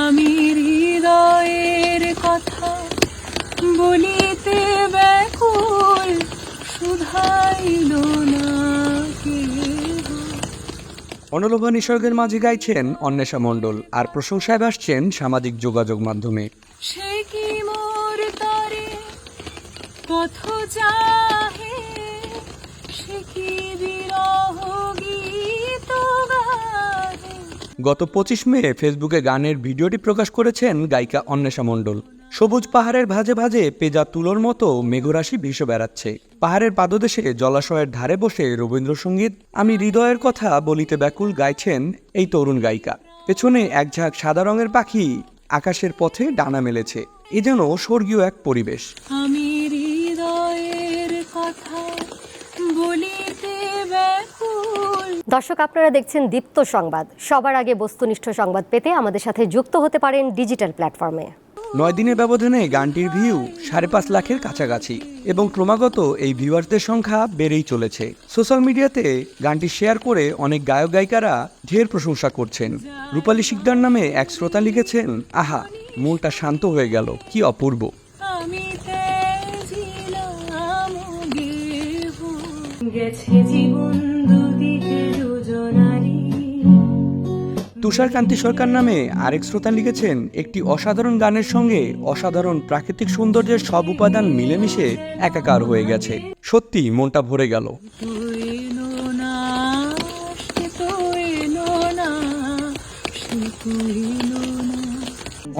আমি হৃদয়ের কথা বলিতে ব্যাকুল শুধাইল না অনুলোভা নিসর্গের মাঝে গাইছেন অন্বেষা মণ্ডল আর প্রশংসায় ভাসছেন সামাজিক যোগাযোগ মাধ্যমে। সে কি মোর তরে পথ চাহে সে কি গত পঁচিশ মে ফেসবুকে গানের ভিডিওটি প্রকাশ করেছেন গায়িকা অন্বেষা মণ্ডল। সবুজ পাহাড়ের ভাজে ভাজে পেজা তুলোর মতো মেঘরাশি ভেসে বেড়াচ্ছে। পাহাড়ের পাদদেশে জলাশয়ের ধারে বসে রবীন্দ্রসঙ্গীত, আমি হৃদয়ের কথা বলিতে ব্যাকুল গাইছেন এই তরুণ গায়িকা। পেছনে একঝাঁক সাদা রঙের পাখি আকাশের পথে ডানা মেলেছে। এ যেন স্বর্গীয় এক পরিবেশ। আমি হৃদয়ের কথা দর্শক আপনারা দেখছেন দীপ্ত সংবাদ। সবার আগে বস্তুনিষ্ঠ সংবাদ পেতে আমাদের সাথে যুক্ত হতে পারেন ডিজিটাল প্ল্যাটফর্মে। নয় দিনের ব্যবধানে গানটির ভিউ সাড়ে পাঁচ লাখের কাছাকাছি এবং ক্রমাগত এই ভিউয়ার্সদের সংখ্যা বেড়েই চলেছে। সোশ্যাল মিডিয়াতে গানটি শেয়ার করে অনেক গায়ক গায়িকারা ঢের প্রশংসা করছেন। রূপালী শিকদার নামে এক শ্রোতা লিখেছেন আহা মনটা শান্ত হয়ে গেল কি অপূর্ব। গেছে জীবন দুদিকে তুষারকান্তি সরকার নামে আরেক শ্রোতা লিখেছেন, একটি অসাধারণ গানের সঙ্গে অসাধারণ প্রাকৃতিক সৌন্দর্যের সব উপাদান মিলেমিশে একাকার হয়ে গেছে। সত্যি মনটা ভরে গেল।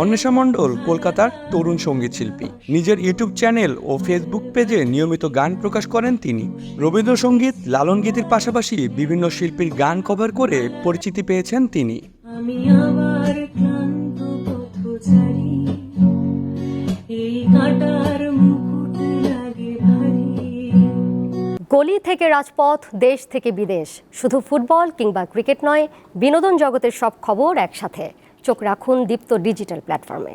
অন্বেষা মণ্ডল, কলকাতার তরুণ সংগীত শিল্পী। নিজের ইউটিউব চ্যানেল ও ফেসবুক পেজে নিয়মিত গান প্রকাশ করেন তিনি। রবীন্দ্রসঙ্গীত লালন গীতির পাশাপাশি বিভিন্ন শিল্পীর গান কভার করে পরিচিতি পেয়েছেন তিনি। আমি ক্লান্ত এই মুকুট লাগে গলি থেকে রাজপথ, দেশ থেকে বিদেশ। শুধু ফুটবল কিংবা ক্রিকেট নয়, বিনোদন জগতের সব খবর একসাথে। চোখ রাখুন দীপ্ত ডিজিটাল প্ল্যাটফর্মে।